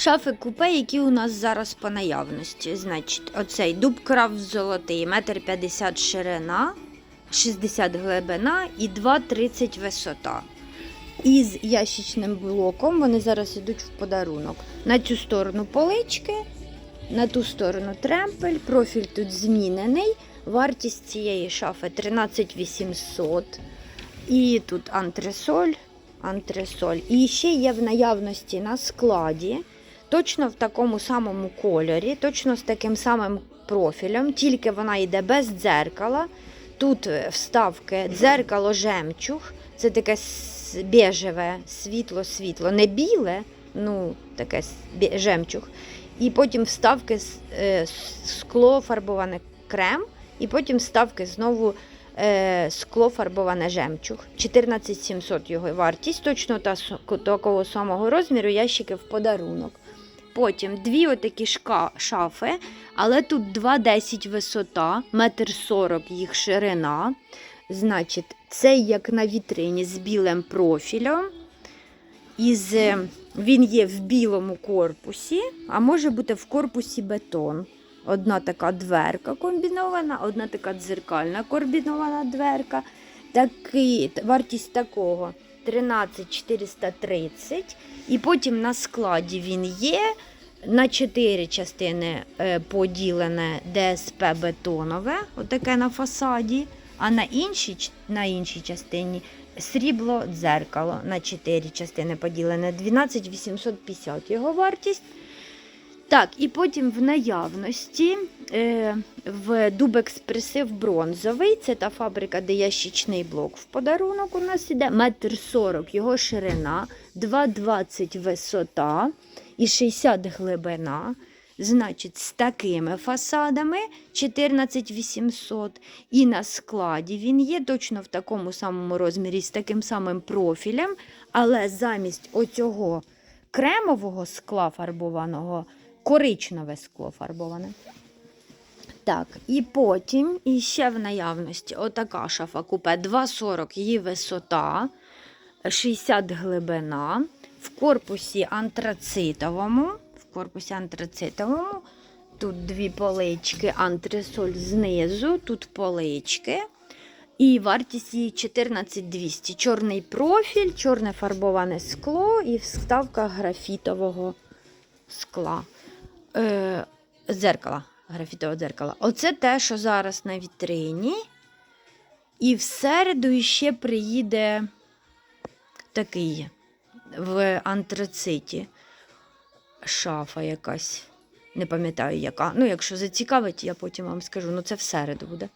Шафи купе, які у нас зараз по наявності. Значить, оцей дубкрафт золотий, метр 50 ширина, 60 глибина і 2,30 висота. Із ящичним блоком вони зараз йдуть в подарунок. На цю сторону полички, на ту сторону тремпель, профіль тут змінений. Вартість цієї шафи 13 800. І тут антресоль, антресоль. І ще є в наявності на складі, точно в такому самому кольорі, точно з таким самим профілем, тільки вона йде без дзеркала. Тут е, вставки дзеркало жемчуг. Це таке бежеве, світло-світло, не біле, ну таке жемчуг. І потім вставки е, скло фарбоване крем, і потім вставки знову скло фарбоване жемчуг. 14 700 його вартість, точно та, такого самого розміру, ящики в подарунок. Потім дві отакі шка, шафи, але тут 2,10 висота, метр 40 їх ширина. Значить, це як на вітрині з білим профілем. Із, е, він є в білому корпусі, а може бути в корпусі бетон. Одна така дверка комбінована, одна така дзеркальна комбінована дверка. Такий, вартість такого 13 430. І потім на складі він є. На чотири частини е, поділене ДСП бетонове, отаке на фасаді, а на іншій, на іншій частині срібло дзеркало на чотири частини поділене 12 850 його вартість. Так, і потім в наявності е, в Дубекспресив бронзовий, це та фабрика, де ящичний блок в подарунок у нас іде, метр 40 його ширина, 2,20 висота і 60 глибина. Значить, з такими фасадами 14 800. І на складі він є точно в такому самому розмірі, з таким самим профілем, але замість оцього кремового скла фарбованого коричневе скло фарбоване. Так, і потім і ще в наявності отака шафа купе 2,40 її висота, 60 глибина, в корпусі антрацитовому. В корпусі антрацитовому. Тут дві полички, антресоль знизу, тут полички. І вартість її 14200. Чорний профіль, чорне фарбоване скло і вставка графітового скла. Е, дзеркала. Графітового дзеркала. Оце те, що зараз на вітрині. І в середу ще приїде такий в антрациті шафа якась. Не пам'ятаю, яка. Ну, якщо зацікавить, я потім вам скажу. Ну, це в середу буде.